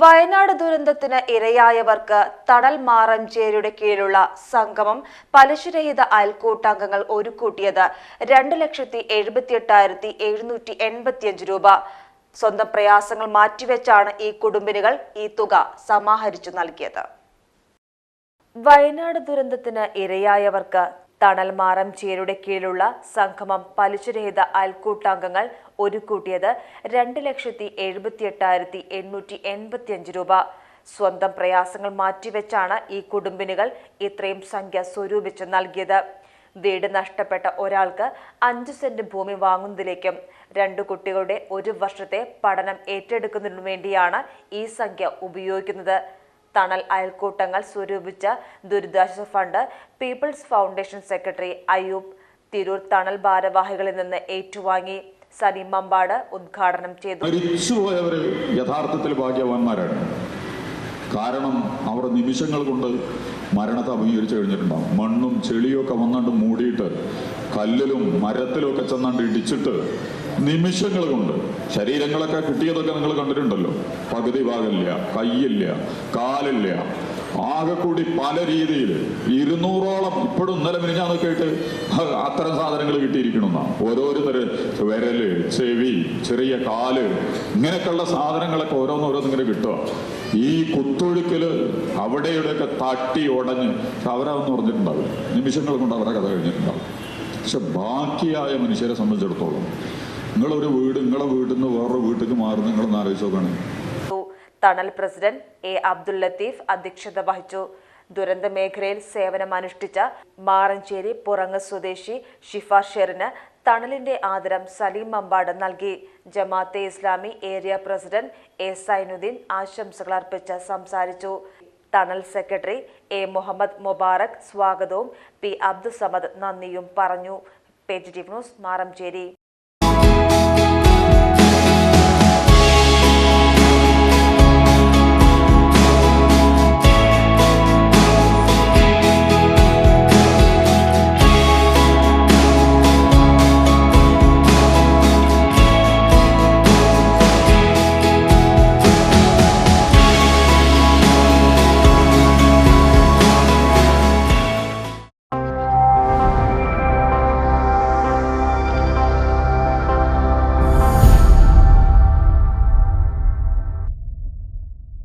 വയനാട് ദുരന്തത്തിന് ഇരയായവർക്ക് തണൽ മാറഞ്ചേരിയുടെ കീഴിലുള്ള സംഗമം പലിശരഹിത അയൽക്കൂട്ടാംഗങ്ങൾ ഒരുക്കൂട്ടിയത് രണ്ട് ലക്ഷത്തി എഴുപത്തി എട്ടായിരത്തി എഴുന്നൂറ്റി എൺപത്തിയഞ്ച് രൂപ. സ്വന്തം പ്രയാസങ്ങൾ മാറ്റിവെച്ചാണ് ഈ കുടുംബിനികൾ ഈ തുക സമാഹരിച്ചു നൽകിയത്. വയനാട് ദുരന്തത്തിന് ഇരയായവർക്ക് തണൽ മാറം ചേരുടെ കീഴിലുള്ള സംഗമം പലിശരഹിത അയൽക്കൂട്ടാംഗങ്ങൾ ഒരുക്കൂട്ടിയത് രണ്ട് ലക്ഷത്തി എഴുപത്തി എട്ടായിരത്തി എണ്ണൂറ്റി എൺപത്തിയഞ്ച് രൂപ. സ്വന്തം പ്രയാസങ്ങൾ മാറ്റിവെച്ചാണ് ഈ കുടുംബിനികൾ ഇത്രയും സംഖ്യ സ്വരൂപിച്ച് നൽകിയത്. വീട് നഷ്ടപ്പെട്ട ഒരാൾക്ക് അഞ്ച് സെന്റ് ഭൂമി വാങ്ങുന്നതിലേക്കും രണ്ടു കുട്ടികളുടെ ഒരു വർഷത്തെ പഠനം ഏറ്റെടുക്കുന്നതിനു വേണ്ടിയാണ് ഈ സംഖ്യ ഉപയോഗിക്കുന്നത്. തണൽ അയൽക്കൂട്ടങ്ങൾ സ്വരൂപിച്ച ദുരിതാശ്വാസ fund people's foundation secretary Ayoob Tirur Thanal ഭാരവാഹികളിൽ നിന്ന് ഏറ്റുവാങ്ങി. സനി മമ്പാട് ഉദ്ഘാടനം ചെയ്തു. മരിച്ചുപോയവരിൽ യഥാർത്ഥത്തിൽ ഭാഗ്യവാന്മാരാണ്. കാരണം അവർ നിമിഷങ്ങൾ കൊണ്ട് മരണത്തെ അഭിമുഖീകരിച്ചു കഴിഞ്ഞിട്ടുണ്ടാവും. മണ്ണും ചെളിയൊക്കെ വന്നാണ്ട് മൂടിയിട്ട് കല്ലിലും മരത്തിലും ഒക്കെ ചെന്നാണ്ട് ഇടിച്ചിട്ട് നിമിഷങ്ങൾ കൊണ്ട്. ശരീരങ്ങളൊക്കെ കിട്ടിയതൊക്കെ നിങ്ങൾ കണ്ടിട്ടുണ്ടല്ലോ. പകുതി ഭാഗമില്ല കയ്യില്ല കാലില്ല. ആകെ കൂടി പല രീതിയിൽ ഇരുന്നൂറോളം ഇപ്പോഴും ഇന്നലെ മിനിഞ്ഞാന്ന് കേട്ട് അത്തരം സാധനങ്ങൾ കിട്ടിയിരിക്കണമെന്നാണ് ഓരോരുത്തര് വിരൽ ചെവി ചെറിയ കാൽ ഇങ്ങനെയൊക്കെയുള്ള സാധനങ്ങളൊക്കെ ഓരോന്നോരോന്ന് ഇങ്ങനെ കിട്ടുക ഈ കുത്തൊഴുക്കൽ അവിടെ ഇവിടെയൊക്കെ തട്ടി ഉടഞ്ഞ് അവരതൊന്നും പറഞ്ഞിട്ടുണ്ടാവില്ല നിമിഷങ്ങൾ കൊണ്ട് അവരുടെ കഥ കഴിഞ്ഞിട്ടുണ്ടാവും പക്ഷെ ബാക്കിയായ മനുഷ്യരെ സംബന്ധിച്ചിടത്തോളം നിങ്ങളൊരു വീട് നിങ്ങളെ വീട്ടിൽ നിന്ന് വേറൊരു വീട്ടിലേക്ക് മാറുന്ന നിങ്ങളൊന്ന് തണൽ പ്രസിഡന്റ് എ അബ്ദുൽ ലത്തീഫ് അധ്യക്ഷത വഹിച്ചു. ദുരന്ത മേഖലയിൽ സേവനമനുഷ്ഠിച്ച മാറഞ്ചേരി പുറങ്ങ് സ്വദേശി ഷിഫ ഷെറിന് തണലിന്റെ ആദരം സലീം മമ്പാട് നൽകി. Jamaate Islami area president A Zainuddin ആശംസകൾ അർപ്പിച്ച് സംസാരിച്ചു. തണൽ സെക്രട്ടറി എ മുഹമ്മദ് മുബാറക് സ്വാഗതവും പി അബ്ദുസമദ് നന്ദിയും പറഞ്ഞു. Page T news Maranchery.